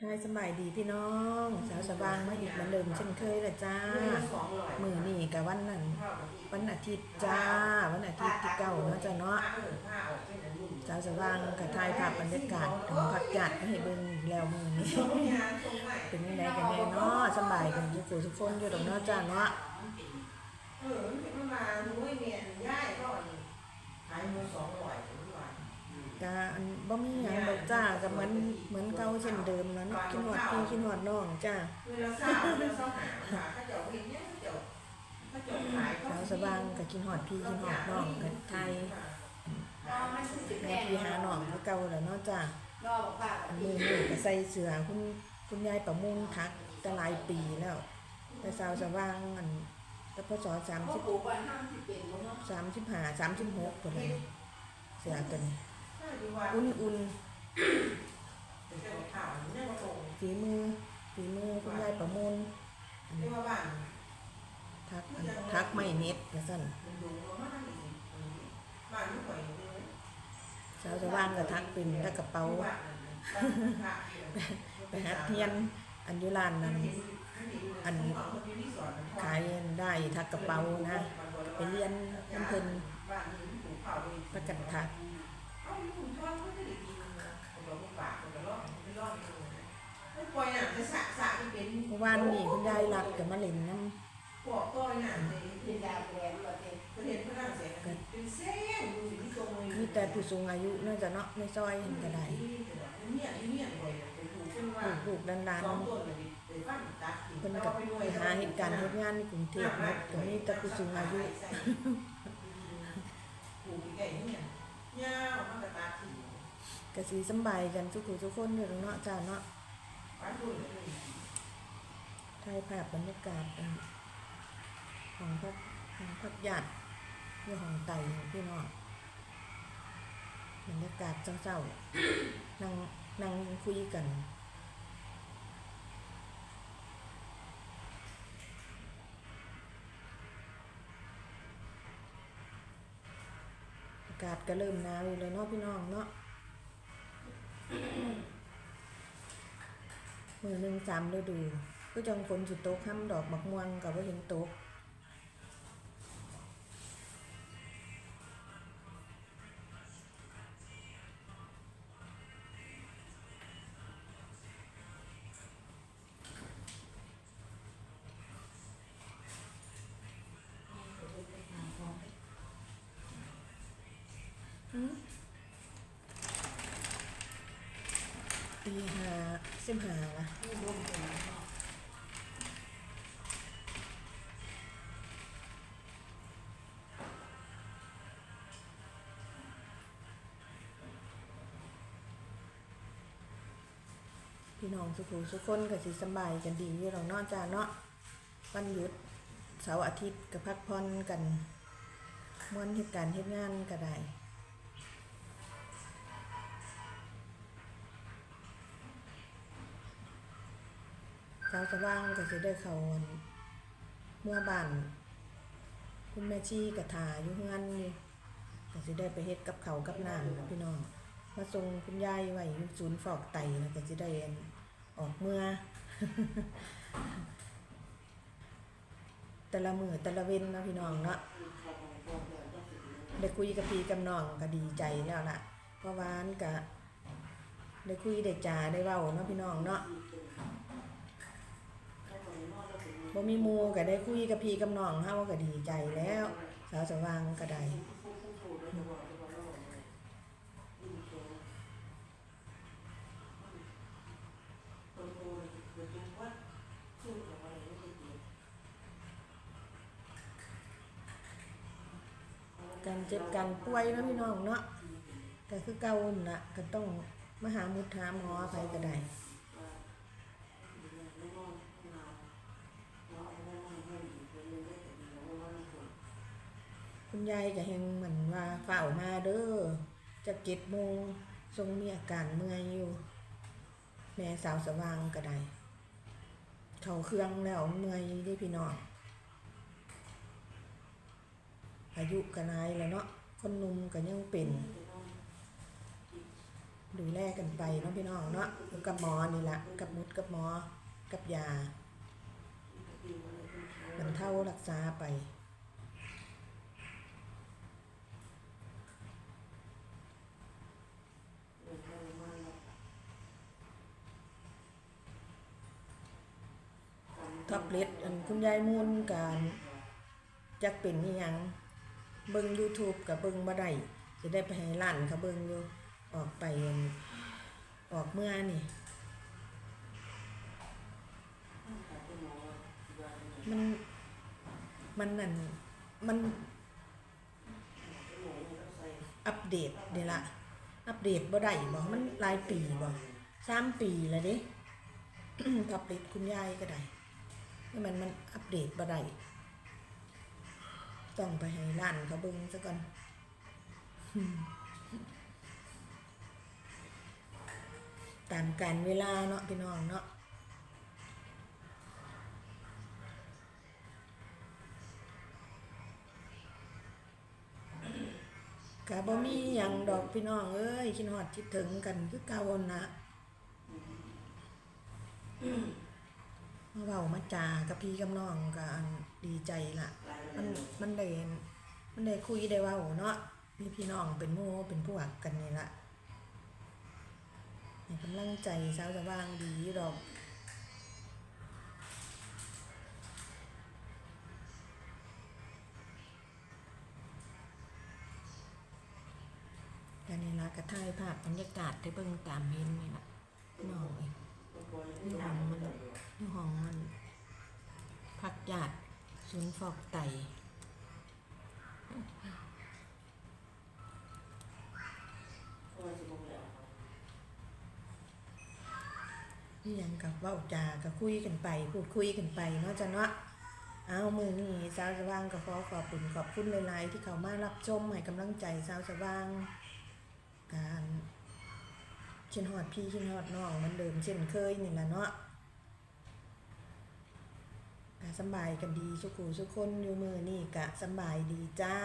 ทายสบายดีพี่น้องสาวสว่างมาอีกเหมือนเดิมเช่นเคยละจ้ามือนี่กับวันนั้นวันอาทิตย์จ้า วันอาทิตย์ที่เก้าเนาะจ้าเนาะสาวสว่างกับทายภาพบรรยากาศถึงพักจัดมาให้เบิ่งแล้วมือนี้เป็นยังไงกันแน่เนาะสบายกันทุกคนทุกคนอยู่ตรงเนาะจ้าเนาะเออมันมาดูไอ้เมียนย่ายก็ขายมือสองร้อยถึงวัน กะอันบ่มีหยังดอกจ้ากับเหมือนเหมือนเก่าเช่นเดิมแล้วเนาะคิดฮอดพี่คิดฮอดน้องจ้าเวลาเศร้าเวลาเศร้าหาค่ะถ้าเจ้าเห็นเนี่ยเจ้าถ้าเจ้าขายสาวสว่างกับคิดฮอดพี่คิดฮอดน้องกับไทยแม่พี่หาน้องคือเก่าแล้วเนาะจ้ารอบอกว่าอันมือนี่ก็ใส่เสื้อคุณคุณยายประมุงทักแต่หลายปีแล้ว แต่สาวสว่างอันแต่พศสามเขาสิบปลูกวันห้ามสิบเป็นเนาะสามสิบห้าสามสิบหกตัวเลยเสื้อตัวนี้ถ้าดีว่า อุ่นอุ่นเป็นเจ้าข่าวเนี่ยมาตรงๆฝีมือฝีมือคุณยายประมุงเรียกว่าบ้านทักอันทักไม่เน็ตนะสั่นมันดูว่ามันอีกบ้านไม่ค่อยเลยสาวสว่างก็ทักเป็นตะกระเป๋าไปหาเทียนอันอยุลานนั้นอันขายได้ทักกระเป๋านะไปเรียนน้ำเพิ่นประกันทัก วานนี่คุณยายรัดกับมาเล่นน้พวกก้อยน่ะในเป็นยาแผลประเทศประเทศฝรั่งเศสเป็นเส้นดูสิที่ตรงเลยำมีแต่ผู้สูงอายุน่าจะเนาะในซอยเห็นก็ได้เนี่ยเนี่ยบ่อยเป็นถูกเป็นว่าลูกๆหลานสองๆตัวเลยไปฟันตัดเพิ่นกับหาเหตุการณ์เหตุงานในกรุงเทพหมดก็มีแต่ผู้สูงอายุผูกไก่เนี่ยยาวมันก็ตัดทิ้งก็สิสำบายกันทุกผู้ทุกคนอยู่ตรงเนาะจ้าเนาะปัดด้วยเลย ถ่ายภาพบรรยากาศของพักของพักญาติอยู่ของไต่ของพี่น้องบรรยากาศเศร้าๆนั่งนั่งคุยกันอากาศก็เริ่มหนาวอยู่แล้วเนาะพี่น้องเนาะมือหนึ่งสามฤดู ก็จังฝนสุดโตกห้ำดอกบักม่วงกับว่าเห็นตกหืมตีห้าสิบหาละ พี่น้องสุขุสุกคนก็สิสบายกันดีอยู่หรอกเนอกจากเนาะวันหยุดเสาร์อาทิตย์ก็พักผ่อนกันม่วนเหตุการณ์เหตุงานก็ได้เช้าสว่างก็สิได้เขาเมื่อบ้านคุณแม่ชีกระถาอยู่เฮือนอยู่ก็สิได้ไปเฮ็ดกับเขากับน้ำนะพี่น้อง มาส่งคุณยายไว้อยู่ศูนย์ฟอกไตแล้วก็จะได้ออกเมื่อ แต่ละมือแต่ละเว้นนาะพี่น้องเนาะได้คุยกับพี่กับน้องก็ดีใจแล้วล่ะ เพราะวานก็ได้คุยได้จาได้เว้าเนาะพี่น้องเนาะบ่มีมูก็ได้คุยกับพี่กับน้องเฮาก็ดีใจแล้ว สาวสว่างก็ได้ การเจ็บการป่วยนะพี่น้องเนาะก็คือเก่านั่นละก็ต้องมาหามุดหาหมอไปก็ได้คุณยายก็เฮงเหมือนว่าเฝ้ามาเด้อจะเจ็ดโมงทรงมีอาการเมื่อยอยู่ แม่สาวสว่างก็ได้เขาเครื่องแล้วเมื่อยเด้พี่น้อง อายุกันนายแล้วเนาะคนหนุ่มก็ยังเป็น ดูแลกันไปเนาะพี่น้องเนาะกับหมอนี่แหละกับมุดกับหมอ กับยาบรรเทารักษาไปทับเล็ดอันคุณยายมูลการจักเป็นอีหยัง เบิ่ง YouTube กับเบิ่งบ่ได้จะได้ไปให้ร้านเขาเบิ่งอยู่ออกไปออกเมื่อนี่มันมันนั่นมันอัปเดตเดี๋ยวละอัปเดตบ่ได้บ่มันหลายปีบ่สามปีแล้วเด้ทับเล็ดคุณยายก็ได้นี่มันมันอัปเดตบ่ได้ ต้องไปให้ร้านเขาเบิ่งซะก่อนตามการเวลาเนาะพี่น้องเนาะกะบ่มีหยังดอกพี่น้องเอ้ยคิดฮอดคิดถึงกันคือเก่านะ มาเว้ามาจากับพี่กับน้องก็ดีใจล่ะมันมันได้มันได้คุยได้ว้าโอ้เนาะมีพี่น้องเป็นมู่เป็นพวกกันนี่ล่ะกำลังใจสาวสว่างดีอยู่ดอกกันนี่ละก็ถ่ายภาพบรรยากาศให้เบิ่งตามเห็นนี่ล่ะน้องเองนี่ห้องมัน ศูนย์ฟอกไตนี่ยังกับเว้าจากัคุยกันไป พูดคุยกันไปเนาะจ้ะเนาะเอามือนี่สาวสว่างก็ขอขอบคุณขอบคุณหลายๆที่เขามารับชมให้กำลังใจสาวสว่าง การเช่นฮอดพี่เช่นฮอดน้องมันเดิมเช่นเคยนี่แหละเนาะ สบายกันดีสุขูสุกคนอยู่มือนี่กะสบายดีจ้า